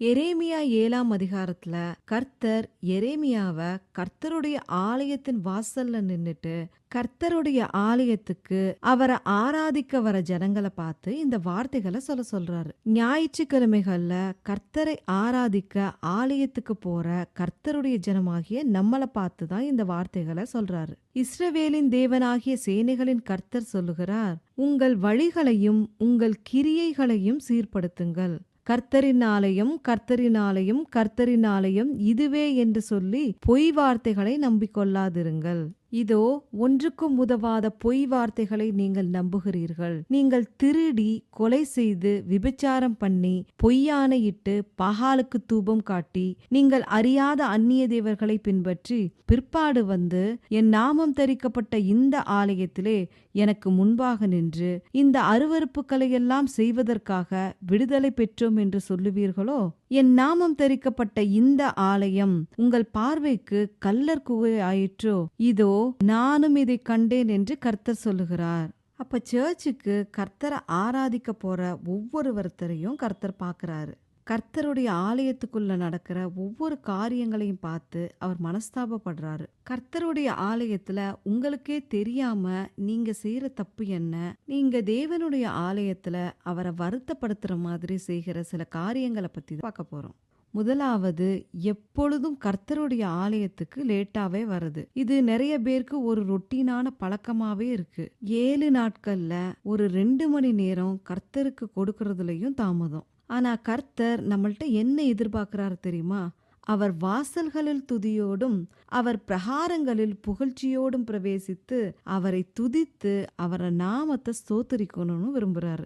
எரேமியா ஏழாம் அதிகாரத்துல கர்த்தர் எரேமியாவ கர்த்தருடைய ஆலயத்தின் வாசல்ல நின்னுட்டு கர்த்தருடைய ஆலயத்துக்கு அவரை ஆராதிக்க வர ஜனங்களை பார்த்து இந்த வார்த்தைகளை சொல்ல சொல்றாரு. ஞாயிற்றுக்கிழமைகள்ல கர்த்தரை ஆராதிக்க ஆலயத்துக்கு போற கர்த்தருடைய ஜனமாகிய நம்மளை பார்த்து தான் இந்த வார்த்தைகளை சொல்றாரு. இஸ்ரவேலின் தேவனாகிய சேனைகளின் கர்த்தர் சொல்லுகிறார் உங்கள் வழிகளையும் உங்கள் கிரியைகளையும் சீர்படுத்துங்கள். கர்த்தரின் ஆலயம் கர்த்தரினாலையும் கர்த்தரின் ஆலயம் இதுவே என்று சொல்லி பொய் வார்த்தைகளை நம்பிக்கொள்ளாதிருங்கள். இதோ ஒன்றுக்கும் உதவாத பொய் வார்த்தைகளை நீங்கள் நம்புகிறீர்கள். நீங்கள் திருடி கொலை செய்து விபச்சாரம் பண்ணி பொய்யானையிட்டு பகாலுக்கு தூபம் காட்டி நீங்கள் அறியாத அந்நிய தேவர்களை பின்பற்றி பிற்பாடு வந்து என் நாமம் தரிக்கப்பட்ட இந்த ஆலயத்திலே எனக்கு முன்பாக நின்று இந்த அருவறுப்புகளை எல்லாம் செய்வதற்காக விடுதலை பெற்றோம் என்று சொல்லுவீர்களோ? என் நாமம் தெரிக்கப்பட்ட இந்த ஆலயம் உங்கள் பார்வைக்கு கல்லர் குகை ஆயிற்றோ இதோ நானும் இதை கண்டேன் என்று கர்த்தர் சொல்லுகிறார். அப்ப சர்ச்சுக்கு கர்த்தரை ஆராதிக்க போற ஒவ்வொருவர்த்தரையும் கர்த்தர் பார்க்கிறாரு. கர்த்தருடைய ஆலயத்துக்குள்ள நடக்கிற ஒவ்வொரு காரியங்களையும் பார்த்து அவர் மனஸ்தாபப்படுறாரு. கர்த்தருடைய ஆலயத்துல உங்களுக்கே தெரியாம நீங்க செய்யற தப்பு என்ன? நீங்க தேவனுடைய ஆலயத்துல அவரை வருத்தப்படுத்துற மாதிரி செய்கிற சில காரியங்களை பத்தி பார்க்க போறோம். முதலாவது எப்பொழுதும் கர்த்தருடைய ஆலயத்துக்கு லேட்டாவே வருது இது நிறைய பேருக்கு ஒரு ரொட்டீனான பழக்கமாவே இருக்கு. ஏழு நாட்கள்ல ஒரு ரெண்டு மணி நேரம் கர்த்தருக்கு கொடுக்கறதுலயும் தாமதம். ஆனா கர்த்தர் நம்மள்ட்ட என்ன எதிர்பார்க்கிறாரு தெரியுமா? அவர் வாசல்களில் துதியோடும் அவர் பிரகாரங்களில் புகழ்ச்சியோடும் பிரவேசித்து அவரை துதித்து அவரை நாமத்தை ஸ்தோத்தரிக்கணும்னு விரும்புறாரு.